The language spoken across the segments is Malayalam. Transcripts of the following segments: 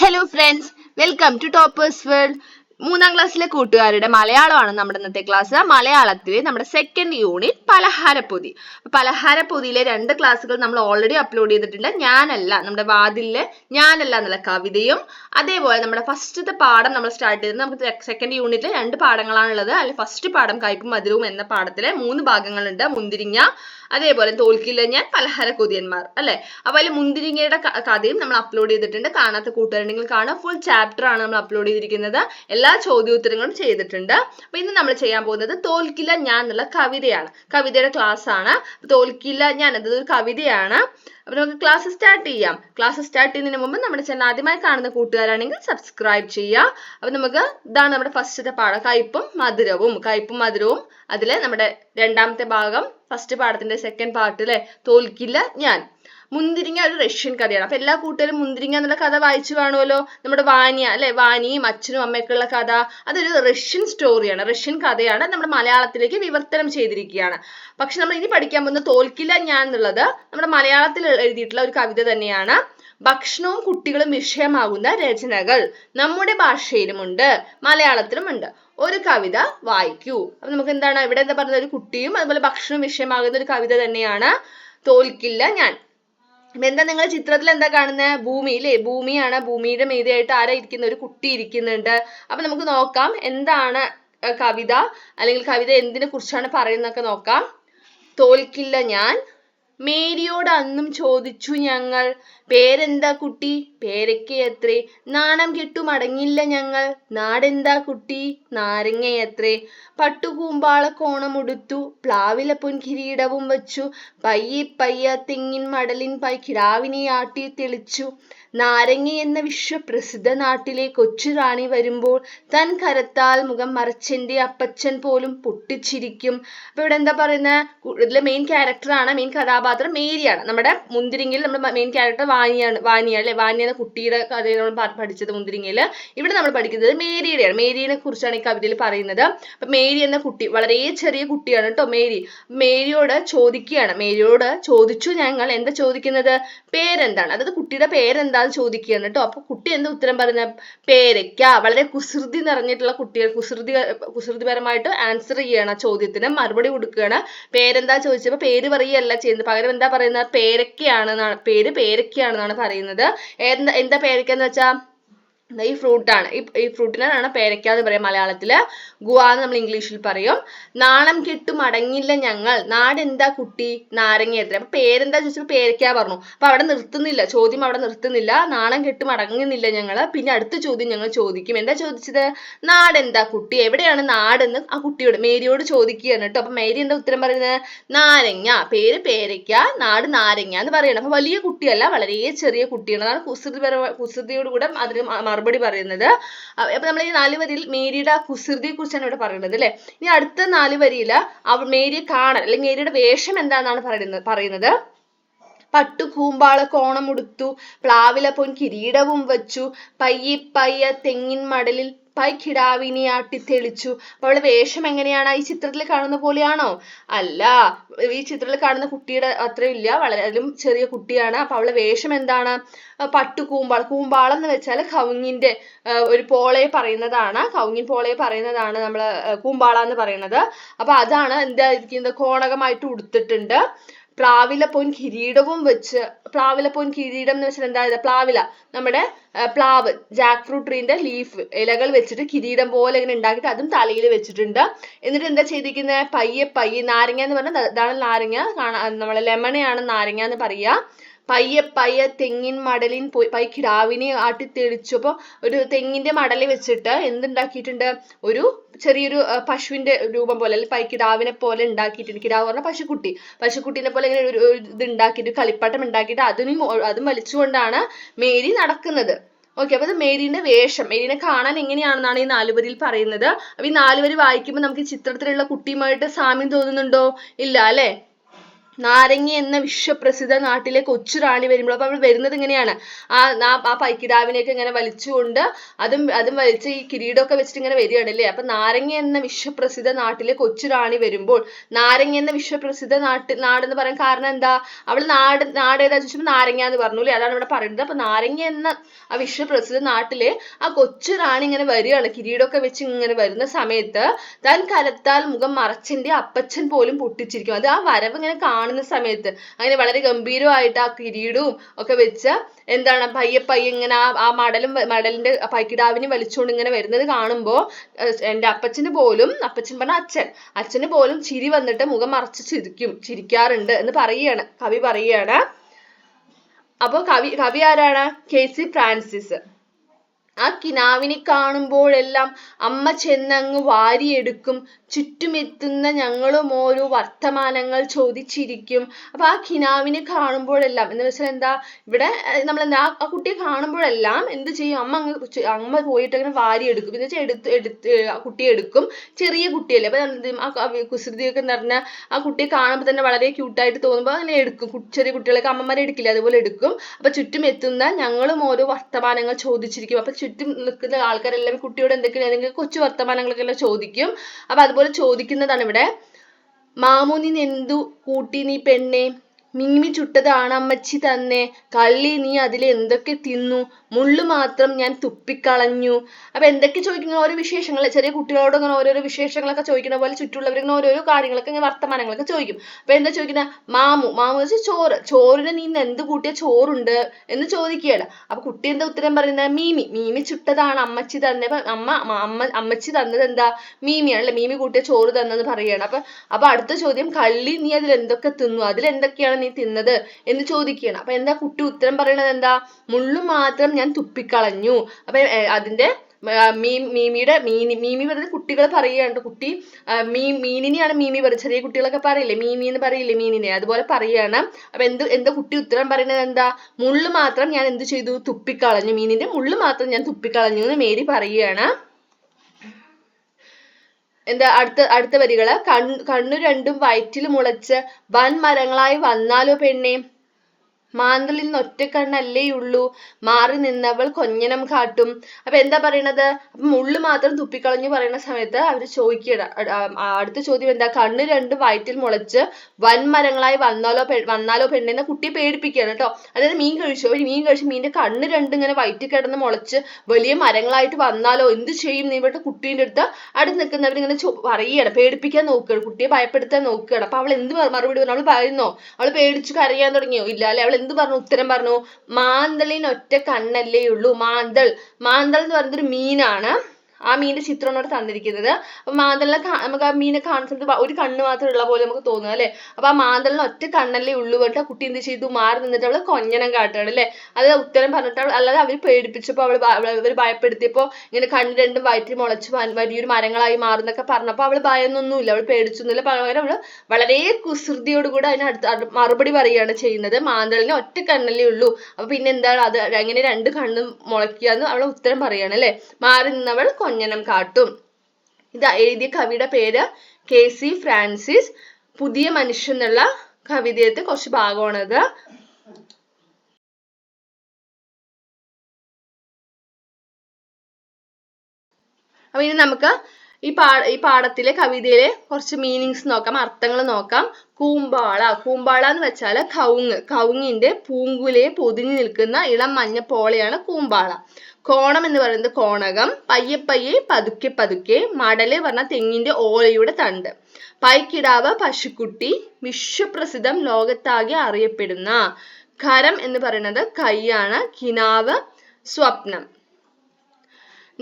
Hello friends, welcome to Toppers World. മൂന്നാം ക്ലാസ്സിലെ കൂട്ടുകാരുടെ മലയാളമാണ് നമ്മുടെ ഇന്നത്തെ ക്ലാസ് മലയാളത്തിൽ നമ്മുടെ സെക്കൻഡ് യൂണിറ്റ് പലഹാരപ്പൊതി. പലഹാരപ്പൊതിയിലെ രണ്ട് ക്ലാസ്സുകൾ നമ്മൾ ഓൾറെഡി അപ്ലോഡ് ചെയ്തിട്ടുണ്ട്. ഞാനല്ല നമ്മുടെ വാതിലിലെ ഞാനല്ല എന്നുള്ള കവിതയും അതേപോലെ നമ്മുടെ ഫസ്റ്റത്തെ പാഠം നമ്മൾ സ്റ്റാർട്ട് ചെയ്തത് നമുക്ക് സെക്കൻഡ് യൂണിറ്റിൽ രണ്ട് പാഠങ്ങളാണുള്ളത്. അതിൽ ഫസ്റ്റ് പാഠം കയ്പും മധുരവും എന്ന പാഠത്തിലെ മൂന്ന് ഭാഗങ്ങളുണ്ട്. മുന്തിരിങ്ങ അതേപോലെ തോൽക്കില്ല ഞാൻ പലഹാര കൊതിയന്മാർ അല്ലെ അതിൽ മുന്തിരിങ്ങയുടെ കഥയും നമ്മൾ അപ്ലോഡ് ചെയ്തിട്ടുണ്ട്. കാണാത്ത കൂട്ടുകാരുണ്ടെങ്കിൽ കാണാം ഫുൾ ചാപ്റ്റർ ആണ് നമ്മൾ അപ്ലോഡ് ചെയ്തിരിക്കുന്നത്. എല്ലാ ചോദ്യോത്തരങ്ങളും ചെയ്തിട്ടുണ്ട്. അപ്പൊ ഇന്ന് നമ്മൾ ചെയ്യാൻ പോകുന്നത് തോൽക്കില്ല ഞാൻ എന്നുള്ള കവിതയാണ്. കവിതയുടെ ക്ലാസ് ആണ്. തോൽക്കില്ല ഞാൻ എന്നത് ഒരു കവിതയാണ്. അപ്പൊ നമുക്ക് ക്ലാസ് സ്റ്റാർട്ട് ചെയ്യാം. ക്ലാസ് സ്റ്റാർട്ട് ചെയ്യുന്നതിന് മുമ്പ് നമ്മുടെ ചാനൽ ആദ്യമായി കാണുന്ന കൂട്ടുകാരാണെങ്കിൽ സബ്സ്ക്രൈബ് ചെയ്യുക. അപ്പൊ നമുക്ക് ഇതാണ് നമ്മുടെ ഫസ്റ്റത്തെ പാഠം. കയ്പും മധുരവും. കയ്പും മധുരവും. അതിലെ നമ്മുടെ രണ്ടാമത്തെ ഭാഗം ഫസ്റ്റ് പാഠത്തിന്റെ സെക്കൻഡ് പാർട്ട് അല്ലെ തോൽക്കില്ല ഞാൻ. മുന്തിരിങ്ങ ഒരു റഷ്യൻ കഥയാണ്. അപ്പൊ എല്ലാ കൂട്ടുകാരും മുന്തിരിങ്ങ എന്നുള്ള കഥ വായിച്ചു കാണുമല്ലോ? നമ്മുടെ വാനിയ അല്ലെ? വാനിയും അച്ഛനും അമ്മയ്ക്കുള്ള കഥ. അതൊരു റഷ്യൻ സ്റ്റോറിയാണ് റഷ്യൻ കഥയാണ്. നമ്മുടെ മലയാളത്തിലേക്ക് വിവർത്തനം ചെയ്തിരിക്കുകയാണ്. പക്ഷെ നമ്മൾ ഇനി പഠിക്കാൻ പോകുന്ന തോൽക്കില്ല ഞാൻ എന്നുള്ളത് നമ്മുടെ മലയാളത്തിൽ എഴുതിയിട്ടുള്ള ഒരു കവിത തന്നെയാണ്. ഭക്ഷണവും കുട്ടികളും വിഷയമാകുന്ന രചനകൾ നമ്മുടെ ഭാഷയിലുമുണ്ട് മലയാളത്തിലുമുണ്ട് ഒരു കവിത വായിക്കൂ. അപ്പൊ നമുക്ക് എന്താണ്? ഇവിടെ എന്താ പറയുന്നത് ഒരു കുട്ടിയും അതുപോലെ ഭക്ഷണവും വിഷയമാകുന്ന ഒരു കവിത തന്നെയാണ് തോൽക്കില്ല ഞാൻ. എന്താ നിങ്ങൾ ചിത്രത്തിൽ എന്താ കാണുന്നത് ഭൂമി ല്ലേ ഭൂമിയാണ്. ഭൂമിയുടെ മീതെയായിട്ട് ആരാ ഇരിക്കുന്ന? ഒരു കുട്ടി ഇരിക്കുന്നുണ്ട്. അപ്പൊ നമുക്ക് നോക്കാം. എന്താണ് കവിത? അല്ലെങ്കിൽ കവിത എന്തിനെ കുറിച്ചാണ് പറയുന്നതൊക്കെ നോക്കാം. തോൽക്കില്ല ഞാൻ. മേരിയോട് അന്നും ചോദിച്ചു ഞങ്ങൾ പേരെന്താ കുട്ടി? പേരയ്ക്കയത്രേ നാണം കെട്ടു മടങ്ങില്ല ഞങ്ങൾ. നാടെന്താ കുട്ടി? നാരങ്ങയത്രേ? പട്ടുകൂമ്പാള കോണമുടുത്തു പ്ലാവില പൊൻ കിരീടവും വച്ചു പയ്യെ പയ്യ തെങ്ങിൻ മടലിൻ പൈ കിടാവിനെ ആട്ടി തെളിച്ചു. നാരങ്ങ എന്ന വിശ്വപ്രസിദ്ധ നാട്ടിലെ കൊച്ചു റാണി വരുമ്പോൾ തൻ കരത്താൽ മുഖം മറച്ചെന്റെ അപ്പച്ചൻ പോലും പൊട്ടിച്ചിരിക്കും. അപ്പൊ ഇവിടെ എന്താ പറയുന്നത് ഇതിലെ മെയിൻ ക്യാരക്ടറാണ് മെയിൻ കഥാപാത്രം മേരിയാണ്. നമ്മുടെ മുന്തിരിങ്ങയിൽ നമ്മുടെ മെയിൻ ക്യാരക്ടർ വാനിയാണ് വാനിയ അല്ലെ? വാനിയ എന്ന കുട്ടിയുടെ കഥയിൽ നമ്മൾ പഠിച്ചത് മുന്തിരിങ്ങയിൽ. ഇവിടെ നമ്മൾ പഠിക്കുന്നത് മേരിയുടെയാണ്. മേരിയെ കുറിച്ചാണ് ഈ കവിതയിൽ പറയുന്നത്. അപ്പൊ മേരി എന്ന കുട്ടി വളരെ ചെറിയ കുട്ടിയാണ് കേട്ടോ മേരി. മേരിയോട് ചോദിക്കുകയാണ്. മേരിയോട് ചോദിച്ചു ഞങ്ങൾ എന്താ ചോദിക്കുന്നത്? പേരെന്താണ്? അതായത് കുട്ടിയുടെ പേരെന്താന്ന് ചോദിക്കുകയാണ് കേട്ടോ. അപ്പൊ കുട്ടി എന്താ ഉത്തരം പറയുന്നത് പേരയ്ക്ക. വളരെ കുസൃതി നിറഞ്ഞിട്ടുള്ള കുട്ടികൾ. കുസൃതി കുസൃതിപരമായിട്ട് ആൻസർ ചെയ്യണം ചോദ്യത്തിന്. മറുപടി കൊടുക്കുകയാണ്. പേരെന്താ ചോദിച്ചപ്പോ പേര് പറയുകയല്ല ചെയ്യുന്നത്. പകരം എന്താ പറയുന്നത്? പേരക്കയാണെന്നാണ് പേര് പേരക്കയാണെന്നാണ് പറയുന്നത്. എന്താ എന്താ പേരക്ക എന്ന് വെച്ചാ? ദാ ഈ ഫ്രൂട്ട് ആണ് ഈ ഫ്രൂട്ടിനാണ് പേരയ്ക്ക എന്ന് പറയാം മലയാളത്തിൽ. ഗുവ എന്ന് നമ്മൾ ഇംഗ്ലീഷിൽ പറയും. നാണം കെട്ടു മടങ്ങില്ല ഞങ്ങൾ. നാടെന്താ കുട്ടി? നാരങ്ങ എത്ര അപ്പൊ പേരെന്താ ചോദിച്ചപ്പോ പേരയ്ക്ക പറഞ്ഞു. അപ്പൊ അവിടെ നിർത്തുന്നില്ല. ചോദ്യം അവിടെ നിർത്തുന്നില്ല. നാണം കെട്ടു അടങ്ങുന്നില്ല ഞങ്ങൾ പിന്നെ അടുത്ത ചോദ്യം ഞങ്ങൾ ചോദിക്കും. എന്താ ചോദിച്ചത്? നാടെന്താ കുട്ടി? എവിടെയാണ് നാടെന്ന് ആ കുട്ടിയോട് മേരിയോട് ചോദിക്കുകയാണ് കേട്ടോ. അപ്പൊ മേരി എന്താ ഉത്തരം പറയുന്നത്? നാരങ്ങ. പേര് പേരയ്ക്ക നാട് നാരങ്ങ എന്ന് പറയണം. അപ്പൊ വലിയ കുട്ടിയല്ല വളരെ ചെറിയ കുട്ടിയാണ്. അതാണ് കുസൃതിപര കുസൃതിയോട് കൂടെ അതിന് മറുപടി പറയുന്നത്. അപ്പൊ നമ്മൾ ഈ നാല് വരിയിൽ മേരിയുടെ കുസൃതിയെ കുറിച്ചാണ് ഇവിടെ പറയുന്നത് അല്ലെ? ഇനി അടുത്ത നാല് വരിയിൽ അവ മേരിയെ കാണൽ അല്ലെങ്കിൽ മേരിയുടെ വേഷം എന്താണെന്നാണ് പറയുന്നത് പറയുന്നത്. പട്ടു കൂമ്പാള കോണമുടുത്തു പ്ലാവില പൊൻ കിരീടവും വച്ചു പയ്യെ പയ്യ തെങ്ങിൻ മടലിൽ പൈ കിടാവിനെ ആട്ടി തെളിച്ചു അപ്പൊ അവളുടെ വേഷം എങ്ങനെയാണ്? ഈ ചിത്രത്തിൽ കാണുന്ന പോലെയാണോ? അല്ല ഈ ചിത്രത്തിൽ കാണുന്ന കുട്ടിയുടെ അത്രയും ഇല്ല. വളരെ അതിലും ചെറിയ കുട്ടിയാണ്. അപ്പൊ അവളുടെ വേഷം എന്താണ്? പട്ടു കൂമ്പാളം കൂമ്പാളം എന്ന് വെച്ചാൽ കവുങ്ങിന്റെ ഒരു പോളയെ പറയുന്നതാണ്. കവുങ്ങിൻ പോളയെ പറയുന്നതാണ് നമ്മൾ കൂമ്പാള എന്ന് പറയുന്നത്. അപ്പൊ അതാണ് എന്താ ഇരിക്കുന്നത് കോണകമായിട്ട് ഉടുത്തിട്ടുണ്ട്. പ്ലാവില പൊൻ കിരീടവും വെച്ച് പ്ലാവില പൊൻ കിരീടം എന്ന് വെച്ചാൽ എന്താ പ്ലാവില നമ്മുടെ പ്ലാവ് ജാക്ക് ഫ്രൂട്ട് ട്രീന്റെ ലീഫ് ഇലകൾ വെച്ചിട്ട് കിരീടം പോലെ ഇങ്ങനെ ഉണ്ടാക്കിയിട്ട് അതും തലയിൽ വെച്ചിട്ടുണ്ട്. എന്നിട്ട് എന്താ ചെയ്തിരിക്കുന്നത് പയ്യെ പയ്യെ നാരങ്ങ എന്ന് പറഞ്ഞാൽ ഇതാണ് നാരങ്ങ കാണാ നമ്മളെ ലെമണയാണ് നാരങ്ങ എന്ന് പറയാ പയ്യെ പയ്യെ തെങ്ങിൻ മടലിൻ പോയി പൈ കിടാവിനെ ആട്ടി തെളിച്ചു ഒരു തെങ്ങിന്റെ മടലിൽ വെച്ചിട്ട് എന്തുണ്ടാക്കിയിട്ടുണ്ട്? ഒരു ചെറിയൊരു പശുവിന്റെ രൂപം പോലെ അല്ലെങ്കിൽ പൈ കിടാവിനെ പോലെ ഉണ്ടാക്കിയിട്ടുണ്ട്. കിടാവ് പറഞ്ഞ പശുക്കുട്ടി. പശുക്കുട്ടീനെ പോലെ ഇങ്ങനെ ഒരു ഇത് ഉണ്ടാക്കിയിട്ട് കളിപ്പാട്ടം ഉണ്ടാക്കിയിട്ട് അതിനും അതും വലിച്ചുകൊണ്ടാണ് മേരി നടക്കുന്നത്. ഓക്കെ അപ്പൊ ഇത് മേരിന്റെ വേഷം. മേരിനെ കാണാൻ എങ്ങനെയാണെന്നാണ് ഈ നാലുവരിയിൽ പറയുന്നത്. അപ്പൊ ഈ നാലുവരി വായിക്കുമ്പോൾ നമുക്ക് ചിത്രത്തിലുള്ള കുട്ടിയുമായിട്ട് സാമ്യം തോന്നുന്നുണ്ടോ? ഇല്ല അല്ലെ? നാരങ്ങ എന്ന വിശ്വപ്രസിദ്ധ നാട്ടിലെ കൊച്ചു റാണി വരുമ്പോൾ അപ്പൊ അവൾ വരുന്നത് ഇങ്ങനെയാണ്. ആ ആ- പൈക്കിടാവിനെയൊക്കെ ഇങ്ങനെ വലിച്ചുകൊണ്ട് അതും അതും വലിച്ച് ഈ കിരീടമൊക്കെ വെച്ചിട്ട് ഇങ്ങനെ വരികയാണ് അല്ലേ? അപ്പൊ നാരങ്ങി എന്ന വിശ്വപ്രസിദ്ധ നാട്ടിലെ കൊച്ചു റാണി വരുമ്പോൾ നാരങ്ങി എന്ന വിശ്വപ്രസിദ്ധ നാട്ട് നാടെന്ന് പറയാൻ കാരണം എന്താ? അവൾ നാട് നാട് ഏതാ ചോദിച്ചപ്പോൾ നാരങ്ങ എന്ന് പറഞ്ഞു അല്ലേ? അതാണ് ഇവിടെ പറയുന്നത്. അപ്പൊ നാരങ്ങി എന്ന ആ വിശ്വപ്രസിദ്ധ നാട്ടിലെ ആ കൊച്ചു റാണി ഇങ്ങനെ വരികയാണ്. കിരീടമൊക്കെ വെച്ച് ഇങ്ങനെ വരുന്ന സമയത്ത് താൻ കലത്താൽ മുഖം മറച്ചിന്റെ അപ്പച്ചൻ പോലും പൊട്ടിച്ചിരിക്കും. അത് ആ വരവ് ഇങ്ങനെ കാണുന്ന സമയത്ത് അങ്ങനെ വളരെ ഗംഭീരമായിട്ട് ആ കിരീടവും ഒക്കെ വെച്ച് എന്താണ് പയ്യെ പയ്യെ ഇങ്ങനെ ആ ആ മടലും മടലിന്റെ പൈക്കിടാവിനെ വലിച്ചുകൊണ്ട് ഇങ്ങനെ വരുന്നത് കാണുമ്പോൾ എന്റെ അപ്പച്ചന് പോലും അപ്പച്ചൻ പറഞ്ഞ അച്ഛൻ അച്ഛന് പോലും ചിരി വന്നിട്ട് മുഖം മറച്ച് ചിരിക്കും ചിരിക്കാറുണ്ട് എന്ന് പറയുകയാണ് കവി പറയുകയാണ്. അപ്പൊ കവി കവി ആരാണ്? K C Francis. ആ കിനാവിനെ കാണുമ്പോഴെല്ലാം അമ്മ ചെന്നങ്ങ് വാരിയെടുക്കും. ചുറ്റുമെത്തുന്ന ഞങ്ങളും ഓരോ വർത്തമാനങ്ങൾ ചോദിച്ചിരിക്കും. അപ്പൊ ആ കിനാവിനെ കാണുമ്പോഴെല്ലാം എന്ന് വെച്ചാൽ എന്താ? ഇവിടെ നമ്മൾ എന്താ ആ കുട്ടിയെ കാണുമ്പോഴെല്ലാം എന്ത് ചെയ്യും? അമ്മ അങ്ങ് അമ്മ പോയിട്ട് അങ്ങനെ വാരിയെടുക്കും. എന്ന് വെച്ചാൽ എടുത്ത് എടുത്ത് ആ കുട്ടിയെ എടുക്കും. ചെറിയ കുട്ടിയല്ലേ. അപ്പൊ ആ കുസൃതിയൊക്കെ എന്ന് പറഞ്ഞാൽ ആ കുട്ടിയെ കാണുമ്പോൾ തന്നെ വളരെ ക്യൂട്ടായിട്ട് തോന്നുമ്പോൾ അങ്ങനെ എടുക്കും. ചെറിയ കുട്ടികളൊക്കെ അമ്മമാരെ എടുക്കില്ല? അതുപോലെ എടുക്കും. അപ്പൊ ചുറ്റും എത്തുന്ന ഞങ്ങളും ഓരോ വർത്തമാനങ്ങൾ ചോദിച്ചിരിക്കും. അപ്പൊ ചുറ്റും നിൽക്കുന്ന ആൾക്കാരെല്ലാം കുട്ടിയോട് എന്തൊക്കെയാണ് ഏതെങ്കിലും കൊച്ചു വർത്തമാനങ്ങളൊക്കെ എല്ലാം ചോദിക്കും. അപ്പൊ അതുപോലെ ചോദിക്കുന്നതാണ് ഇവിടെ മാമുനി എന്തു കൂട്ടി? നീ പെണ്ണെ? മീമി ചുട്ടതാണ് അമ്മച്ചി തന്നെ. കള്ളി നീ അതിൽ എന്തൊക്കെ തിന്നു? മുള്ളു മാത്രം ഞാൻ തുപ്പിക്കളഞ്ഞു. അപ്പൊ എന്തൊക്കെ ചോദിക്കുന്ന? ഓരോ വിശേഷങ്ങൾ ചെറിയ കുട്ടികളോട് ഇങ്ങനെ ഓരോരോ വിശേഷങ്ങളൊക്കെ ചോദിക്കുന്ന പോലെ ചുറ്റുള്ളവർ ഇങ്ങനെ ഓരോരോ കാര്യങ്ങളൊക്കെ ഇങ്ങനെ വർത്തമാനങ്ങളൊക്കെ ചോദിക്കും. അപ്പൊ എന്താ ചോദിക്കുന്ന? മാമു. മാമു വെച്ചാൽ ചോറ്. ചോറിന് നീ എന്ത് കൂട്ടിയ ചോറുണ്ട് എന്ന് ചോദിക്കുകയാണ്. അപ്പൊ കുട്ടി എന്താ ഉത്തരം പറയുന്നത് മീമി. മീമി ചുട്ടതാണ് അമ്മച്ചി തന്നെ. അമ്മ അമ്മ അമ്മച്ചി തന്നത് എന്താ? മീമിയാണ് അല്ലെ മീമി കൂട്ടിയ ചോറ് തന്നെന്ന് പറയുകയാണ് അപ്പൊ അപ്പൊ അടുത്ത ചോദ്യം കള്ളി നീ അതിൽ എന്തൊക്കെ തിന്നു? അതിൽ എന്തൊക്കെയാണ് നീ തിന്നത് എന്ന് ചോദിക്കുകയാണ്. അപ്പൊ എന്താ കുട്ടി ഉത്തരം പറയുന്നത് എന്താ? മുള്ളു മാത്രം ഞാൻ തുപ്പിക്കളഞ്ഞു. അപ്പൊ അതിന്റെ മീമിയുടെ മീനി മീമി പറയുന്നത് കുട്ടികൾ പറയുകയാണ്. കുട്ടി മീ മീനിനെയാണ് മീമി പറയുന്നത്. ചെറിയ കുട്ടികളൊക്കെ പറയില്ലേ? മീമി എന്ന് പറയില്ലേ മീനിനെ? അതുപോലെ പറയുകയാണ് അപ്പൊ എന്ത് എന്താ കുട്ടി ഉത്തരം പറയുന്നത് എന്താ? മുള്ളു മാത്രം ഞാൻ എന്ത് ചെയ്തു? തുപ്പിക്കളഞ്ഞു. മീനിന്റെ മുള്ളു മാത്രം ഞാൻ തുപ്പിക്കളഞ്ഞു എന്ന് മേരി പറയുകയാണ്. എന്താ അടുത്ത അടുത്ത വരികൾ. കൺ കണ്ണു രണ്ടും വയറ്റിൽ മുളച്ച് വൻ മരങ്ങളായി വന്നാലോ പെണ്ണെ? മാന്തളിൽ നിന്ന് ഒറ്റക്കണ്ണല്ലേയുള്ളൂ മാറി നിന്നവൾ കൊഞ്ഞനം കാട്ടും. അപ്പൊ എന്താ പറയണത്? മുള്ളു മാത്രം തുപ്പിക്കളഞ്ഞു പറയുന്ന സമയത്ത് അവർ ആ അടുത്ത ചോദ്യം എന്താ? കണ്ണ് രണ്ട് വയറ്റിൽ മുളച്ച് വൻമരങ്ങളായി വന്നാലോ വന്നാലോ പെണ്ണെന്ന കുട്ടിയെ പേടിപ്പിക്കുകയാണ് കേട്ടോ. അതായത് മീൻ കഴിച്ചു. ഒരു മീൻ കഴിച്ച് മീനിന്റെ കണ്ണ് രണ്ട് ഇങ്ങനെ വയറ്റിൽ കിടന്ന് മുളച്ച് വലിയ മരങ്ങളായിട്ട് വന്നാലോ എന്ത് ചെയ്യും നീ ഇവിടെ കുട്ടീന്റെ അടുത്ത് അടുത്ത് നിൽക്കുന്നവർ ഇങ്ങനെ പറയുകയാണ്. പേടിപ്പിക്കാൻ നോക്കുകയാണ്. കുട്ടിയെ ഭയപ്പെടുത്താൻ നോക്കുകയാണ്. അപ്പൊ അവൾ എന്ത് മറുപടി പറഞ്ഞു? അവൾ പറയുന്നോ? അവൾ പേടിച്ച് കരയാൻ തുടങ്ങിയോ? ഇല്ല അല്ലെ? അവൾ എന്ത് പറഞ്ഞു? ഉത്തരം പറഞ്ഞു മാന്തളിന് ഒറ്റ കണ്ണല്ലേ ഉള്ളൂ. മാന്തൾ. മാന്തൾ എന്ന് പറയുന്നത് ഒരു മീനാണ്. ആ മീനിന്റെ ചിത്രമാണ് ഇവിടെ തന്നിരിക്കുന്നത്. അപ്പൊ മാന്തളിനെ നമുക്ക് ആ മീനെ കാണുന്ന ഒരു കണ്ണ് മാത്രം ഉള്ള പോലെ നമുക്ക് തോന്നുക അല്ലെ? അപ്പൊ ആ മാന്തളിന് ഒറ്റ കണ്ണല്ലേ ഉള്ളൂ പറഞ്ഞിട്ട് കുട്ടി എന്ത് ചെയ്തു? മാറി നിന്നിട്ട് അവൾ കൊഞ്ഞനം കാട്ടുകയാണ് അല്ലെ? അത് ഉത്തരം പറഞ്ഞിട്ട് അല്ലാതെ അവർ പേടിപ്പിച്ചപ്പോ അവൾ അവർ ഭയപ്പെടുത്തിയപ്പോ ഇങ്ങനെ കണ്ണ് രണ്ടും വയറ്റി മുളച്ച് വലിയൊരു മരങ്ങളായി മാറുന്നൊക്കെ പറഞ്ഞപ്പോ അവൾ ഭയന്നൊന്നുമില്ല അവൾ പേടിച്ചൊന്നുമില്ല. പകരം അവൾ വളരെ കുസൃതിയോടുകൂടി അതിന് അടുത്ത് മറുപടി പറയുകയാണ് ചെയ്യുന്നത്. മാന്തളിന് ഒറ്റ കണ്ണല്ലേ ഉള്ളൂ. അപ്പൊ പിന്നെ എന്താണ്? അത് എങ്ങനെ രണ്ട് കണ്ണും മുളയ്ക്കുക എന്ന് അവൾ ഉത്തരം പറയാണ് അല്ലെ? മാറി നിന്നവൾ കൊഞ്ഞനം കാട്ടും. ഇത് എഴുതിയ കവിയുടെ പേര് കെ സി ഫ്രാൻസിസ്. പുതിയ മനുഷ്യൻ എന്നുള്ള കവിതയത്തെ കുറച്ച് ഭാഗമാണത് അപ്പൊ ഇനി നമുക്ക് ഈ പാ ഈ പാഠത്തിലെ കവിതയിലെ കുറച്ച് മീനിങ്സ് നോക്കാം അർത്ഥങ്ങൾ നോക്കാം. കൂമ്പാള കൂമ്പാള എന്ന് വെച്ചാൽ കവുങ്ങ്. കവുങ്ങിന്റെ പൂങ്കുലയെ പൊതിഞ്ഞു നിൽക്കുന്ന ഇളം മഞ്ഞ പോളയാണ് കൂമ്പാള. കോണം എന്ന് പറയുന്നത് കോണകം. പയ്യെ പയ്യെ പതുക്കെ പതുക്കെ മടൽ പറഞ്ഞ തെങ്ങിന്റെ ഓലയുടെ തണ്ട്. പൈക്കിടാവ് പശുക്കുട്ടി വിശ്വപ്രസിദ്ധം ലോകത്താകെ അറിയപ്പെടുന്ന ഖരം എന്ന് പറയുന്നത് കൈയാണ് കിനാവ് സ്വപ്നം.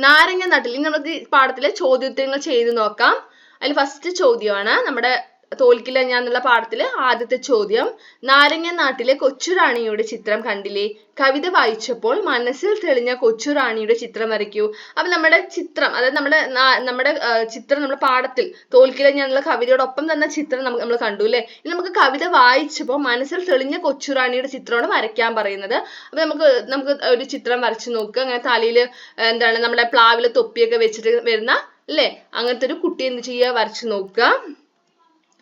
നാരങ്ങ നട്ടിൽ നിങ്ങൾക്ക് പാഠത്തിലെ ചോദ്യോത്തരങ്ങൾ ചെയ്തു നോക്കാം. അതിൽ ഫസ്റ്റ് ചോദ്യമാണ് നമ്മുടെ തോൽക്കില്ല ഞാൻ എന്നുള്ള പാഠത്തിൽ ആദ്യത്തെ ചോദ്യം നാരങ്ങ നാട്ടിലെ കൊച്ചുറാണിയുടെ ചിത്രം കണ്ടില്ലേ? കവിത വായിച്ചപ്പോൾ മനസ്സിൽ തെളിഞ്ഞ കൊച്ചുറാണിയുടെ ചിത്രം വരയ്ക്കൂ. അപ്പൊ നമ്മുടെ ചിത്രം അതായത് നമ്മുടെ നമ്മുടെ ചിത്രം നമ്മുടെ പാഠത്തിൽ തോൽക്കില്ല ഞാൻ എന്നുള്ള കവിതയോടൊപ്പം തന്നെ ചിത്രം നമുക്ക് നമ്മൾ കണ്ടു അല്ലേ? ഇനി നമുക്ക് കവിത വായിച്ചപ്പോൾ മനസ്സിൽ തെളിഞ്ഞ കൊച്ചുറാണിയുടെ ചിത്രമാണ് വരയ്ക്കാൻ പറയുന്നത്. അപ്പൊ നമുക്ക് നമുക്ക് ഒരു ചിത്രം വരച്ചു നോക്കുക. അങ്ങനെ തലയിൽ എന്താണ് നമ്മുടെ പ്ലാവിലെ തൊപ്പിയൊക്കെ വെച്ചിട്ട് വരുന്ന അല്ലേ? അങ്ങനത്തെ ഒരു കുട്ടി എന്ത് ചെയ്യുക? വരച്ചു നോക്കുക.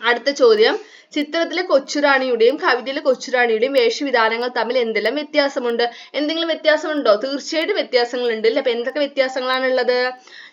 അടുത്ത ചോദ്യം. ചിത്രത്തിലെ കൊച്ചുറാണിയുടെയും കവിതയിലെ കൊച്ചുറാണിയുടെയും വേഷവിധാനങ്ങൾ തമ്മിൽ എന്തെല്ലാം വ്യത്യാസമുണ്ട്? എന്തെങ്കിലും വ്യത്യാസമുണ്ടോ? തീർച്ചയായിട്ടും വ്യത്യാസങ്ങളുണ്ട് അല്ലെ? അപ്പൊ എന്തൊക്കെ വ്യത്യാസങ്ങളാണുള്ളത്?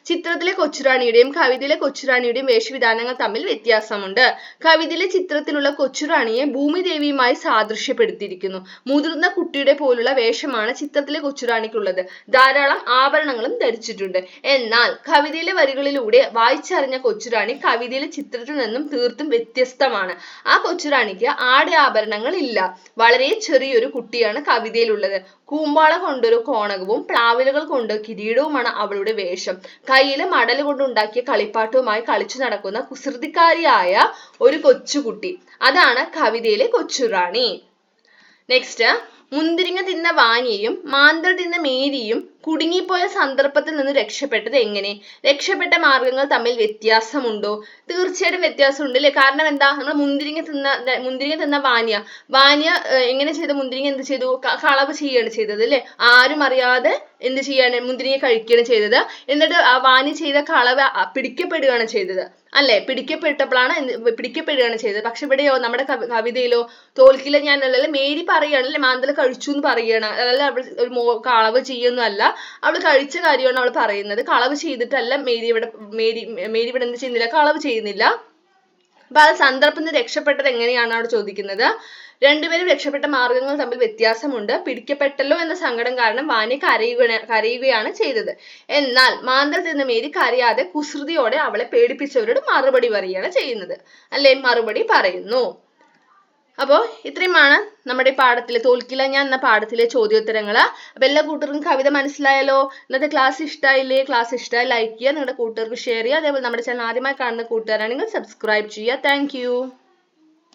ചിത്രത്തിലെ കൊച്ചുറാണിയുടെയും കവിതയിലെ കൊച്ചുറാണിയുടെയും വേഷവിധാനങ്ങൾ തമ്മിൽ വ്യത്യാസമുണ്ട്. കവിതയിലെ ചിത്രത്തിലുള്ള കൊച്ചുറാണിയെ ഭൂമിദേവിയുമായി സാദൃശ്യപ്പെടുത്തിയിരിക്കുന്നു. മുതിർന്ന കുട്ടിയുടെ പോലുള്ള വേഷമാണ് ചിത്രത്തിലെ കൊച്ചുറാണിക്കുള്ളത്. ധാരാളം ആഭരണങ്ങളും ധരിച്ചിട്ടുണ്ട്. എന്നാൽ കവിതയിലെ വരികളിലൂടെ വായിച്ചറിഞ്ഞ കൊച്ചുറാണി കവിതയിലെ ചിത്രത്തിൽ നിന്നും തീർത്തും വ്യത്യസ്തമാണ്. ആ കൊച്ചുറാണിക്ക് ആടെ ആഭരണങ്ങൾ ഇല്ല. വളരെ ചെറിയൊരു കുട്ടിയാണ് കവിതയിലുള്ളത്. കൂമ്പാള കൊണ്ടൊരു കോണകവും പ്ലാവിലകൾ കൊണ്ട് കിരീടവുമാണ് അവളുടെ വേഷം. കയ്യിൽ മടൽ കൊണ്ടുണ്ടാക്കിയ കളിപ്പാട്ടവുമായി കളിച്ചു നടക്കുന്ന കുസൃതിക്കാരിയായ ഒരു കൊച്ചുകുട്ടി. അതാണ് കവിതയിലെ കൊച്ചുറാണി. നെക്സ്റ്റ് മുന്തിരിങ്ങ തിന്ന വാനിയയും മാന്തൾ തിന്ന മേരിയും കുടുങ്ങിപ്പോയ സന്ദർഭത്തിൽ നിന്ന് രക്ഷപ്പെട്ടത് എങ്ങനെ? രക്ഷപ്പെട്ട മാർഗങ്ങൾ തമ്മിൽ വ്യത്യാസമുണ്ടോ? തീർച്ചയായിട്ടും വ്യത്യാസമുണ്ട് അല്ലേ കാരണം എന്താ? നമ്മൾ മുന്തിരിങ്ങ തിന്ന മുന്തിരിങ്ങ തിന്ന വാനിയ. വാനിയ എങ്ങനെ ചെയ്ത? മുന്തിരിങ്ങ എന്ത് ചെയ്തു? കളവ് ചെയ്യാണ് ചെയ്തത് അല്ലേ? ആരും അറിയാതെ എന്ത് ചെയ്യാണ് മുന്തിരിങ്ങ കഴിക്കുകയാണ് ചെയ്തത്. എന്നിട്ട് ആ വാനി ചെയ്ത കളവ് പിടിക്കപ്പെടുകയാണ് ചെയ്തത്. അല്ലെ? പിടിക്കപ്പെട്ടപ്പോഴാണ് പിടിക്കപ്പെടുകയാണ് ചെയ്തത്. പക്ഷെ ഇവിടെയോ നമ്മുടെ കവി കവിതയിലോ തോൽക്കില്ല ഞാൻ അല്ലല്ലേ മേരി പറയുകയാണ് അല്ലെ? മാന്തല കഴിച്ചു എന്ന് പറയുകയാണ്. അതല്ല ഒരു കളവ് ചെയ്യൊന്നും അല്ല അവൾ കഴിച്ച കാര്യമാണ് അവൾ പറയുന്നത്. കളവ് ചെയ്തിട്ടല്ല മേരി ഇവിടെ മേരി മേരി ഇവിടെ എന്ത് ചെയ്യുന്നില്ല? കളവ് ചെയ്യുന്നില്ല. അപ്പൊ ആ സന്ദർഭത്തിൽ രക്ഷപ്പെട്ടത് എങ്ങനെയാണ് അവിടെ ചോദിക്കുന്നത്. രണ്ടുപേരും രക്ഷപ്പെട്ട മാർഗങ്ങൾ തമ്മിൽ വ്യത്യാസമുണ്ട്. പിടിക്കപ്പെട്ടല്ലോ എന്ന സങ്കടം കാരണം വാനി കരയുക കരയുകയാണ് ചെയ്തത്. എന്നാൽ മാന്തൽ നിന്ന് മേരി കരയാതെ കുസൃതിയോടെ അവളെ പേടിപ്പിച്ചവരോട് മറുപടി പറയുകയാണ് ചെയ്യുന്നത്. അല്ലെ? മറുപടി പറയുന്നു. അപ്പോൾ ഇത്രയുമാണ് നമ്മുടെ പാഠത്തിലെ തോൽക്കില്ല ഞാൻ എന്ന പാഠത്തിലെ ചോദ്യോത്തരങ്ങൾ അപ്പോൾ എല്ലാ കൂട്ടർക്കും കവിത മനസ്സിലായല്ലോ? ഇന്നത്തെ ക്ലാസ് ഇഷ്ടമായില്ലേ ക്ലാസ് ഇഷ്ടമായി ലൈക്ക് ചെയ്യുക നിങ്ങളുടെ കൂട്ടുകാർക്ക് ഷെയർ ചെയ്യുക. അതേപോലെ നമ്മുടെ ചാനൽ ആദ്യമായി കാണുന്ന കൂട്ടുകാരാണെങ്കിൽ സബ്സ്ക്രൈബ് ചെയ്യുക. താങ്ക്